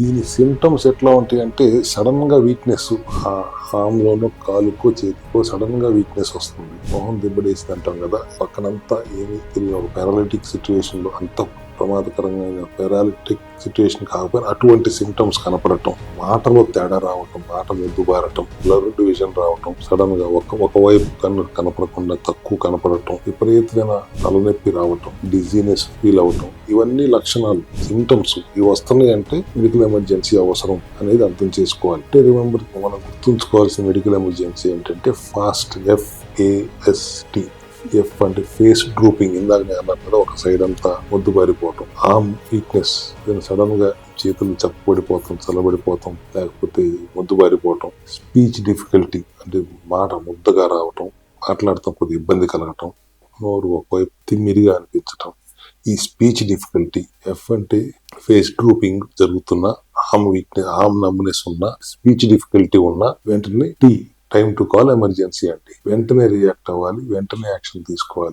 దీని సిమ్టమ్స్ ఎట్లా ఉంటాయి అంటే సడన్గా వీక్నెస్ హామ్లోనో కాలుకో చేతికో సడన్గా వీక్నెస్ వస్తుంది. మొహం దెబ్బడేసింది అంటాం కదా పక్కనంతా ఏమీ తెలియదు ఒక పారాలిటిక్ సిచ్యువేషన్లో అంత ప్రమాదకరమైన పెరాలిటిక్ సిచ్యువేషన్ కాకపోయినా అటువంటి సిమ్టమ్స్ కనపడటం మాటలో తేడా రావటం మాటలు మొద్దుబారటం బ్లర్ డివిజన్ రావటం సడన్గా ఒక ఒకవైపు కన్ను కనపడకుండా తక్కువ కనపడటం విపరీతమైన తలనొప్పి రావటం డిజీనెస్ ఫీల్ అవటం ఇవన్నీ లక్షణాలు సిమ్టమ్స్ ఇవి వస్తున్నాయి అంటే మెడికల్ ఎమర్జెన్సీ అవసరం అనేది అర్థం చేసుకోవాలి. అంటే రిమెంబర్ మనం గుర్తుంచుకోవాల్సిన మెడికల్ ఎమర్జెన్సీ ఏంటంటే ఫాస్ట్ ఎఫ్ఏఎస్టీ ఎఫ్ అంటే ఫేస్ డ్రూపింగ్ ఇందాక నేను అన్నాను ఒక సైడ్ అంతా మొద్దు పారిపోవటం ఆర్మ్ వీక్నెస్ నేను సడన్గా చేతులు చప్పబడిపోతాం చల్లబడిపోతాం లేకపోతే మొద్దు పారిపోవటం స్పీచ్ డిఫికల్టీ అంటే మాట ముద్దగా రావటం మాట్లాడటం కొద్దిగా ఇబ్బంది కలగటం నోరు ఒకవైపు తిమ్మిరిగా అనిపించటం. ఈ స్పీచ్ డిఫికల్టీ ఎఫ్ అంటే ఫేస్ డ్రూపింగ్ జరుగుతున్న ఆమ్ వీక్నెస్ ఆమ్ నమ్నెస్ ఉన్న స్పీచ్ డిఫికల్టీ ఉన్న వెంటనే T time to call emergency అండి. వెంటనే రియాక్ట్ అవ్వాలి వెంటనే యాక్షన్ తీసుకోవాలి.